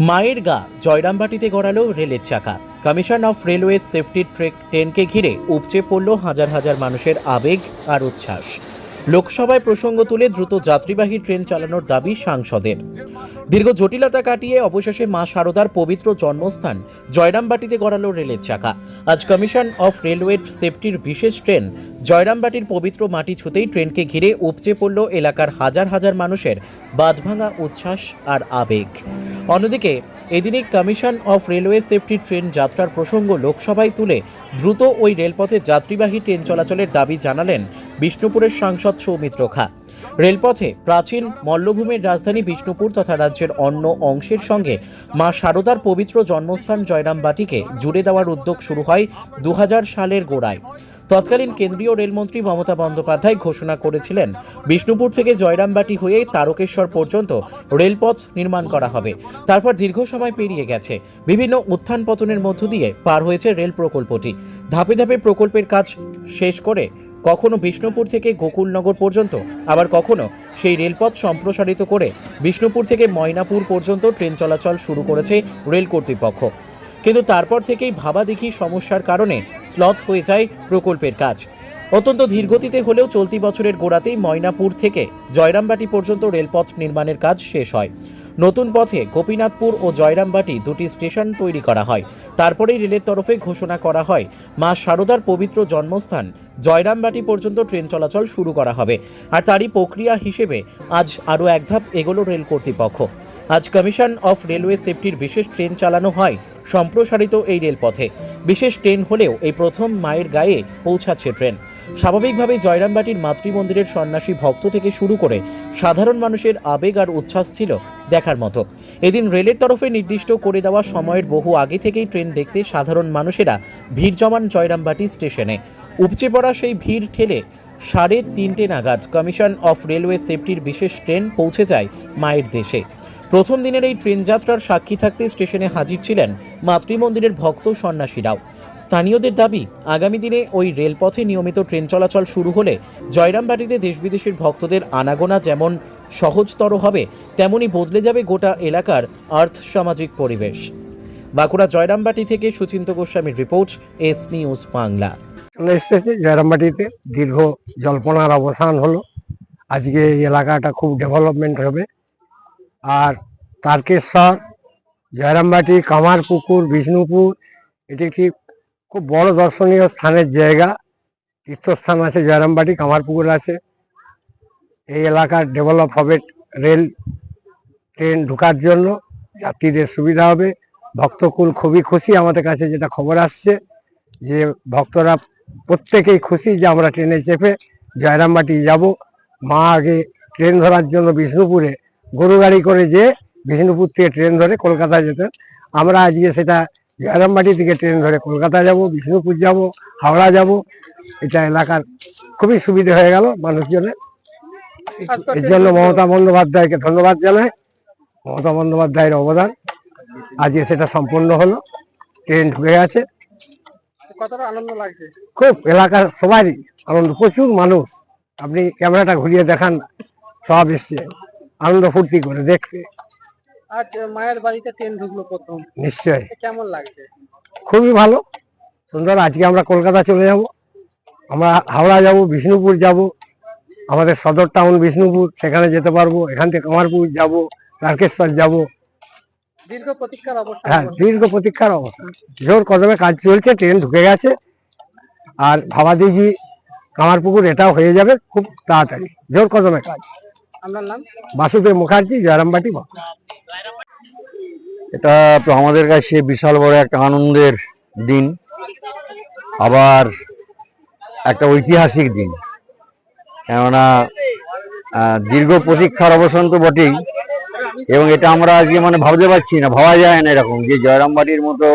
মায়ের গা জয়রামবাটিতে গড়ালো রেলের চাকা। Commission of railway safety track ট্রেনকে ঘিরে উপচে পড়ল হাজার হাজার মানুষের আবেগ আর উচ্ছ্বাস। লোকসভায় প্রসঙ্গ তুলে দ্রুত যাত্রীবাহী ট্রেন চালানোর দাবি সাংসদের। দীর্ঘ জটিলতা কাটিয়ে অবশেষে মা শারদার পবিত্র জন্মস্থান জয়রামবাটিতে গড়ালো রেলের চাকা। আজ কমিশন অফ রেলওয়ে সেফটির বিশেষ ট্রেন জয়রামবাটির পবিত্র মাটি ছুতেই ট্রেনকে ঘিরে উপচে পড়ল এলাকার হাজার হাজার মানুষের বাঁধভাঙা উচ্ছ্বাস আর আবেগ। অন্যদিকে, এদিনই commission of railway safety train যাত্রার প্রসঙ্গ লোকসভায় তুলে দ্রুত ওই রেলপথে যাত্রীবাহী ট্রেন চলাচলের দাবি জানালেন বিষ্ণুপুরের সাংসদ সৌমিত্র খা। রেলপথে প্রাচীন মল্লভূমির রাজধানী বিষ্ণুপুর তথা রাজ্যের অন্য অংশের সঙ্গে মা শারদার পবিত্র জন্মস্থান জয়রামবাটিকে জুড়ে দেওয়ার উদ্যোগ শুরু হয় দু হাজার সালের গোড়ায়। তৎকালীন কেন্দ্রীয় রেলমন্ত্রী মমতা বন্দ্যোপাধ্যায় ঘোষণা করেছিলেন, বিষ্ণুপুর থেকে জয়রামবাটি হয়ে তারকেশ্বর পর্যন্ত রেলপথ নির্মাণ করা হবে। তারপর দীর্ঘ সময় পেরিয়ে গেছে। বিভিন্ন উত্থান পতনের মধ্য দিয়ে পার হয়েছে রেল প্রকল্পটি। ধাপে ধাপে প্রকল্পের কাজ শেষ করে কখনো বিষ্ণুপুর থেকে গোকুলনগর পর্যন্ত, আবার কখনো সেই রেলপথ সম্প্রসারিত করে বিষ্ণুপুর থেকে ময়নাপুর পর্যন্ত ট্রেন চলাচল শুরু করেছে রেল কর্তৃপক্ষ। কিন্তু তারপর থেকেই ভাবাদেখি সমস্যার কারণে স্লথ হয়ে যায় প্রকল্পের কাজ। অত্যন্ত ধীরগতিতে হলেও চলতি বছরের গোড়াতেই ময়নাপুর থেকে জয়রামবাটি পর্যন্ত রেলপথ নির্মাণের কাজ শেষ হয়। নতুন পথে গোপীনাথপুর ও জয়রামবাটি দুটি স্টেশন তৈরি করা হয়। তারপরেই রেলের তরফে ঘোষণা করা হয়, মা শারদার পবিত্র জন্মস্থান জয়রামবাটি পর্যন্ত ট্রেন চলাচল শুরু করা হবে। আর তারই প্রক্রিয়া হিসেবে আজ আরও এক ধাপ এগোলো রেল কর্তৃপক্ষ। আজ কমিশন অফ রেলওয়ে সেফটির বিশেষ ট্রেন চালানো হয়, সম্প্রসারিত এই রেলপথে। বিশেষ ট্রেন হলেও এই প্রথম মায়ের গায়ে পৌঁছাচ্ছে ট্রেন। স্বাভাবিকভাবে জয়রামবাটির মাতৃমন্দিরের সন্ন্যাসী ভক্ত থেকে শুরু করে সাধারণ মানুষের আবেগ আর উচ্ছ্বাস ছিল দেখার মতো। এদিন রেলের তরফে নির্দিষ্ট করে দেওয়া সময়ের বহু আগে থেকেই ট্রেন দেখতে সাধারণ মানুষেরা ভিড় জমান জয়রামবাটি স্টেশনে। উপচে পড়া সেই ভিড় ঠেলে সাড়ে তিনটে নাগাদ কমিশন অফ রেলওয়ে সেফটির বিশেষ ট্রেন পৌঁছে যায় মায়ের দেশে। প্রথম দিনের এই ট্রেন যাত্রার সাক্ষী থাকতে স্টেশনে হাজির ছিলেন মাতৃমন্দিরের ভক্ত সন্ন্যাসীরাও। স্থানীয়দের দাবি, আগামী দিনে ওই রেলপথে নিয়মিত ট্রেন চলাচল শুরু হলে জয়রামবাটিতে দেশ বিদেশের ভক্তদের আনাগোনা যেমন সহজতর হবে, তেমনি বদলে যাবে গোটা এলাকার আর্থ সামাজিক পরিবেশ। বাঁকুড়া জয়রামবাটি থেকে সুচিন্ত গোস্বামীর রিপোর্ট, এস নিউজ বাংলা। এসেছে জয়রামবাটিতে দীর্ঘ জল্পনার অবসান হলো। আজকে এই এলাকাটা খুব ডেভেলপমেন্ট হবে। আর তারকেশ্বর, জয়রামবাটি, কামারপুকুর, বিষ্ণুপুর, এটি একটি খুব বড় দর্শনীয় স্থানের জায়গা। তীর্থস্থান আছে জয়রামবাটি, কামারপুকুর আছে। এই এলাকার ডেভেলপ হবে রেল ট্রেন ঢোকার জন্য। যাত্রীদের সুবিধা হবে। ভক্তকুল খুবই খুশি আমাদের কাছে যেটা খবর আসছে যে ভক্তরা প্রত্যেকেই খুশি যে আমরা ট্রেনে চেপে জয়রামবাটি যাব। মা আগে ট্রেন ধরার জন্য বিষ্ণুপুরে গরু গাড়ি করে যে বিষ্ণুপুর থেকে ট্রেন ধরে কলকাতা যেতেন আমরা আজকে সেটা জয়রামবাটি থেকে ট্রেন ধরে কলকাতা যাব বিষ্ণুপুর যাব হাওড়া যাব। এটা এলাকার খুবই সুবিধা হয়ে গেল মানুষজনের। এর জন্য মমতা বন্দ্যোপাধ্যায়কে ধন্যবাদ জানাই। মমতা বন্দ্যোপাধ্যায়ের অবদান আজকে সেটা সম্পন্ন হলো। ট্রেন ঢুকে লাগছে? খুব এলাকার সবারই আনন্দ। প্রচুর মানুষ। আপনি ক্যামেরাটা ঘুরিয়ে দেখান সব এসছে। আনন্দ ফুর্তি করে দেখতে। আজ মায়ের বাড়িতে ট্রেন ঢুকলো প্রথম। নিশ্চয় কেমন লাগছে? খুবই ভালো। সুন্দর আজকে আমরা কলকাতা চলে যাব। আমরা হাওড়া যাব বিষ্ণুপুর যাব। আমাদের সদর টাউন বিষ্ণুপুর সেখানে যেতে পারব। এখান থেকে কামারপুর যাব তারকেশ্বর যাব। দীর্ঘ প্রতীক্ষার অবস্থা। হ্যাঁ দীর্ঘ প্রতীক্ষার অবস্থা। জোর কদমে কাজ চলছে ট্রেন ঢুকে গেছে। আর ভাবাদিঘি কামারপুকুর এটাও হয়ে যাবে খুব তাড়াতাড়ি। জোর কদমে কাজ। বাসুদেব মুখার্জি, জয়রামবাটি এটা তো আমাদের কাছে বিশাল বড় একটা আনন্দের দিন, আবার একটা ঐতিহাসিক দিন। কেননা দীর্ঘ প্রতীক্ষার অবসান তো বটেই, এবং এটা আমরা আজকে মানে ভাবতে পারছি না, ভাবা যায় না এরকম যে জয়রামবাটির মতো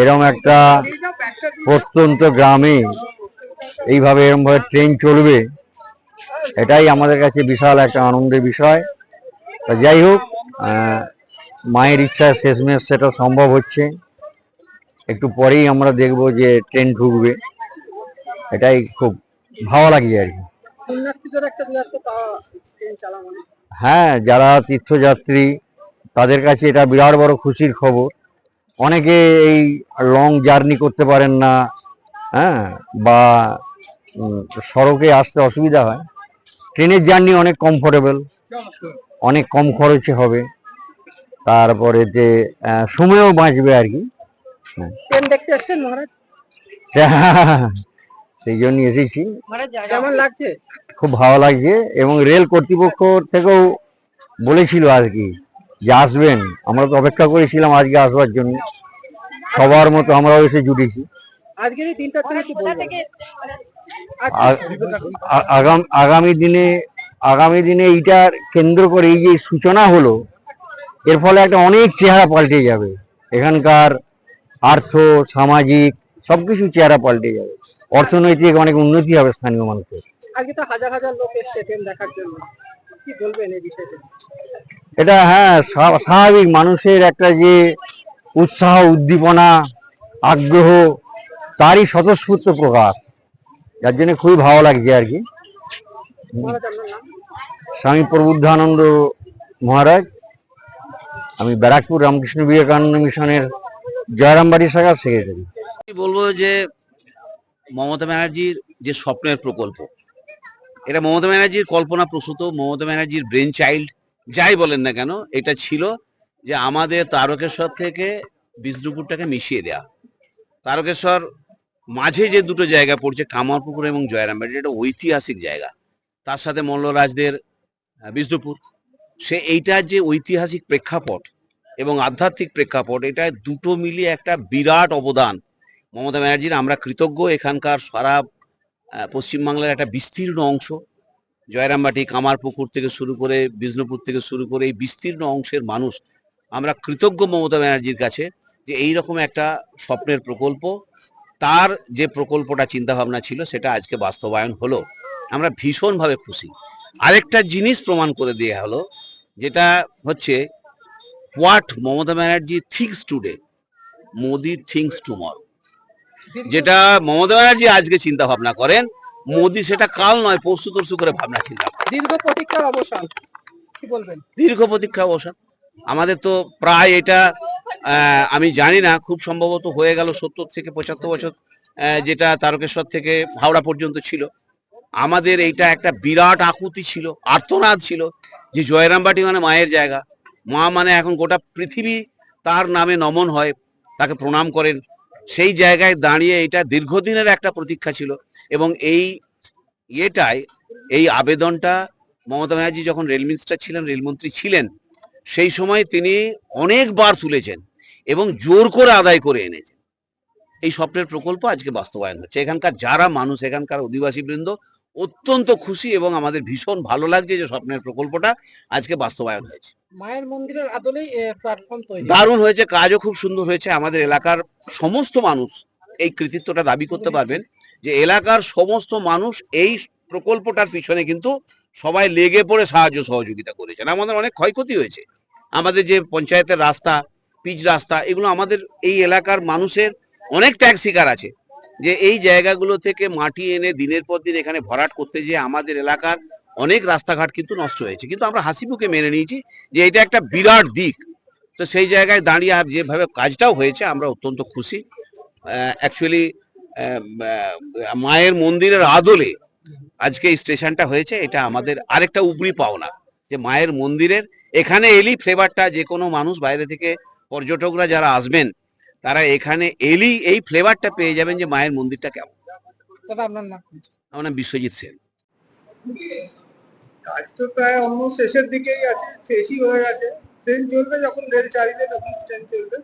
এরকম একটা প্রত্যন্ত গ্রামে এইভাবে এরমভাবে ট্রেন চলবে। এটাই আমাদের কাছে বিশাল একটা আনন্দের বিষয়। তা যাই হোক মায়ের ইচ্ছা শেষমেশ সেটা সম্ভব হচ্ছে। একটু পরেই আমরা দেখব যে ট্রেন ঢুকবে। এটাই খুব ভালো লাগে আর কি। হ্যাঁ যারা তীর্থযাত্রী, তাদের কাছে এটা বিরাট বড় খুশির খবর। অনেকে এই লং জার্নি করতে পারেন না হ্যাঁ বা সড়কে আসতে অসুবিধা হয়। ট্রেনের জার্নি অনেক কমফোর্টেবল অনেক কম খরচে হবে। তারপরে যে সময়ও বাঁচবে আর কি। সেই জন্য এসেছি। খুব ভালো লাগছে এবং রেল কর্তৃপক্ষ থেকেও বলেছিল আর কি যে আসবেন। আমরা তো অপেক্ষা করেছিলাম আজকে আসবার জন্য। সবার মতো আমরাও এসে জুটেছি। আজকের এই দিনটার আগাম দিনে আগামী দিনে এইটার কেন্দ্র করে এই যে সূচনা হলো এর ফলে একটা অনেক চেহারা পাল্টে যাবে। এখানকার আর্থ সামাজিক সবকিছু চেহারা পাল্টে যাবে। অর্থনৈতিক অনেক উন্নতি হবে স্থানীয় মানুষের। এটা হ্যাঁ স্বাভাবিক। মানুষের একটা যে উৎসাহ উদ্দীপনা আগ্রহ তারই স্বতঃস্ফূর্ত প্রকাশ। যার জন্য খুবই ভালো লাগছে আর কি। স্বামী প্রবুদ্ধানন্দ মহারাজ, আমি ব্যারাকপুর রামকৃষ্ণ বিবেকানন্দ মিশনের জয়রামবাড়ি সেক্রেটারি আমি বলব যে, মমতা ব্যানার্জির যে স্বপ্নের প্রকল্প, এটা মমতা ব্যানার্জির কল্পনা প্রসূত, মমতা ব্যানার্জির ব্রেন চাইল্ড যাই বলেন না কেন, এটা ছিল যে আমাদের তারকেশ্বর থেকে বিষ্ণুপুরটাকে মিশিয়ে দেয়া। তারকেশ্বর মাঝে যে দুটো জায়গা পড়ছে, কামারপুকুর এবং জয়রামবাড়ি, এটা ঐতিহাসিক জায়গা। তার সাথে মল্লরাজদের বিষ্ণুপুর। সে এইটার যে ঐতিহাসিক প্রেক্ষাপট এবং আধ্যাত্মিক প্রেক্ষাপট এটা দুটো মিলিয়ে একটা বিরাট অবদান। মমতা ব্যানার্জির আমরা কৃতজ্ঞ, এখানকার সারা পশ্চিমবাংলার একটা বিস্তীর্ণ অংশ। জয়রামবাটি, কামারপুকুর থেকে শুরু করে বিষ্ণুপুর থেকে শুরু করে এই বিস্তীর্ণ অংশের মানুষ। আমরা কৃতজ্ঞ মমতা ব্যানার্জির কাছে যে এই রকম একটা স্বপ্নের প্রকল্প তার যে প্রকল্পটা চিন্তা ভাবনা ছিল সেটা আজকে বাস্তবায়ন হলো। আমরা ভীষণভাবে খুশি। আরেকটা জিনিস প্রমাণ করে দেওয়া হলো যেটা হচ্ছে what Mamata Banerjee thinks today Modi thinks tomorrow. যেটা মমতা ব্যানার্জি আজকে চিন্তা ভাবনা করেন মোদি সেটা কাল নয় পরশু তরশু করে ভাবনা চিন্তা দীর্ঘ প্রতীক্ষার অবসান কি বলবেন? দীর্ঘ প্রতীক্ষার অবসান। আমাদের তো প্রায় এটা আমি জানি না, খুব সম্ভবত হয়ে গেল সত্তর থেকে পঁচাত্তর বছর যেটা তারকেশ্বর থেকে হাওড়া পর্যন্ত ছিল। আমাদের এইটা একটা বিরাট আকুতি ছিল, আর্তনাদ ছিল যে জয়রামবাটি মানে মায়ের জায়গা। মা মানে এখন গোটা পৃথিবী তার নামে নমন হয়, তাকে প্রণাম করেন। সেই জায়গায় দাঁড়িয়ে এটা দীর্ঘদিনের একটা প্রতীক্ষা ছিল এবং এই ইয়েটাই এই আবেদনটা মমতা ব্যানার্জি যখন রেল মিনিস্টার ছিলেন, রেলমন্ত্রী ছিলেন সেই সময় তিনি অনেকবার তুলেছেন এবং জোর করে আদায় করে এনেছেন। এই স্বপ্নের প্রকল্প আজকে বাস্তবায়ন হচ্ছে। এখানকার যারা মানুষ এখানকার অধিবাসী বৃন্দ অত্যন্ত খুশি এবং আমাদের ভীষণ ভালো লাগছে যে স্বপ্নের প্রকল্পটা আজকে বাস্তবায়ন হয়েছে। মায়ের মন্দিরের প্ল্যাটফর্ম তৈরি। দারুণ হয়েছে কাজও খুব সুন্দর হয়েছে। আমাদের এলাকার সমস্ত মানুষ এই কৃতিত্বটা দাবি করতে পারবেন যে এলাকার সমস্ত মানুষ এই প্রকল্পটার পিছনে কিন্তু সবাই লেগে পড়ে সাহায্য সহযোগিতা করেছেন। আমাদের অনেক ক্ষয়ক্ষতি হয়েছে। আমাদের যে পঞ্চায়েতের রাস্তা, পিচ রাস্তা, এগুলো আমাদের এই এলাকার মানুষের অনেক ত্যাগ শিকার আছে। যে এই জায়গাগুলো থেকে মাটি এনে দিনের পর দিন এখানে ভরাট করতে যে আমাদের এলাকার অনেক রাস্তাঘাট কিন্তু নষ্ট হয়েছে। কিন্তু আমরা হাসিমুখে মেনে নিয়েছি যে এটা একটা বিরাট দিক। তো সেই জায়গায় দাঁড়িয়ে আর যেভাবে কাজটাও হয়েছে, আমরা অত্যন্ত খুশি। অ্যাকচুয়ালি মায়ের মন্দিরের আদলে আজকে এই স্টেশনটা হয়েছে। এটা আমাদের আরেকটা উপরি পাওনা যে মায়ের মন্দিরের এখানে এলি ফ্লেভারটা যে কোনো মানুষ বাইরে থেকে পর্যটকরা যারা আসবেন তারা এখানে এলি এই ফ্লেভারটা পেয়ে যাবেন যে মায়ের মন্দিরটা কেমন। দাদা আপনার নাম আমার নাম বিশ্বজিৎ সেন। কাজ তো প্রায় অলমোস্ট শেষের দিকেই আছে শেষই হয়ে গেছে। ট্রেন চলবে যখন রেল চালিয়ে তখন ট্রেন চলবে।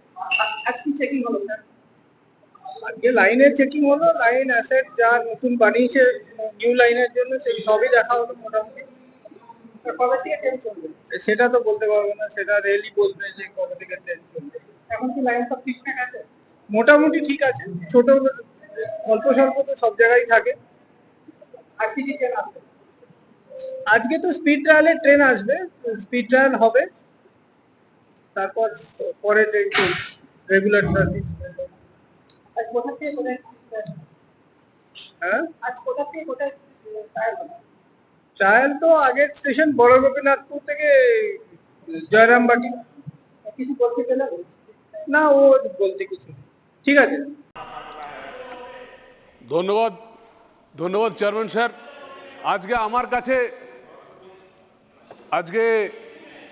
আজকে চেকিং হলো? না আজকে লাইনের চেকিং হলো লাইন অ্যাসেট যা নতুন বানিয়েছে নিউ লাইনের জন্য সেই সবই দেখা হলো মোটামুটি। কবে থেকে ট্রেন চলবে? সেটা তো বলতে পারব না সেটা রেলই বলবে যে কবে থেকে ট্রেন চলবে। এখন কি লাইন সব ঠিকঠাক আছে? মোটামুটি ঠিক আছে ছোট অল্প স্বল্প তো সব জায়গায় থাকে। আর কি কি ট্রেন আসবে? আজকে তো স্পিড ট্রায়ালে ট্রেন আসবে স্পিড ট্রায়াল হবে। তারপর পরে ট্রেন রেগুলার সার্ভিস আজ কোথা থেকে কোথায় হ্যাঁ? আজ কোথা থেকে কোথায় ট্রায়াল হবে? ট্রায়াল তো আগের স্টেশন বড় গোপীনাথপুর থেকে জয়রামবাটি কিছু বলতে গেলে? না ও বলতে কিছু ঠিক আছে। ধন্যবাদ ধন্যবাদ চেয়ারম্যান স্যার। আজকে আমার কাছে আজকে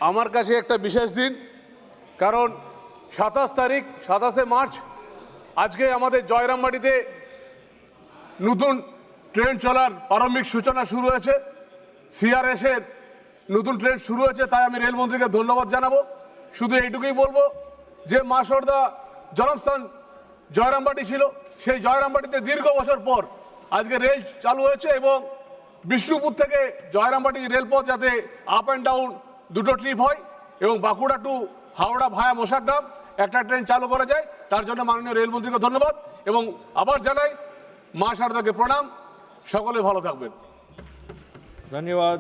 আমার কাছে একটা বিশেষ দিন কারণ সাতাশ তারিখ সাতাশে মার্চ আজকে আমাদের জয়রামবাটিতে নতুন ট্রেন চলার প্রারম্ভিক সূচনা শুরু হয়েছে। সিআরএস এর নতুন ট্রেন শুরু হয়েছে, তাই আমি রেলমন্ত্রীকে ধন্যবাদ জানাব। শুধু এইটুকুই বলব যে মাসর্দা জনস্থান জয়রামবাটি ছিল, সেই জয়রামবাটিতে দীর্ঘ বছর পর আজকে রেল চালু হয়েছে এবং বিষ্ণুপুর থেকে জয়রামবাটি রেলপথ যাতে আপ অ্যান্ড ডাউন দুটো ট্রিপ হয় এবং বাঁকুড়া টু হাওড়া ভায়া মোশাগ্রাম একটা ট্রেন চালু করা যায়, তার জন্য মাননীয় রেলমন্ত্রীকে ধন্যবাদ এবং আবার জানাই মা শারদাকে প্রণাম, সকলে ভালো থাকবেন। ধন্যবাদ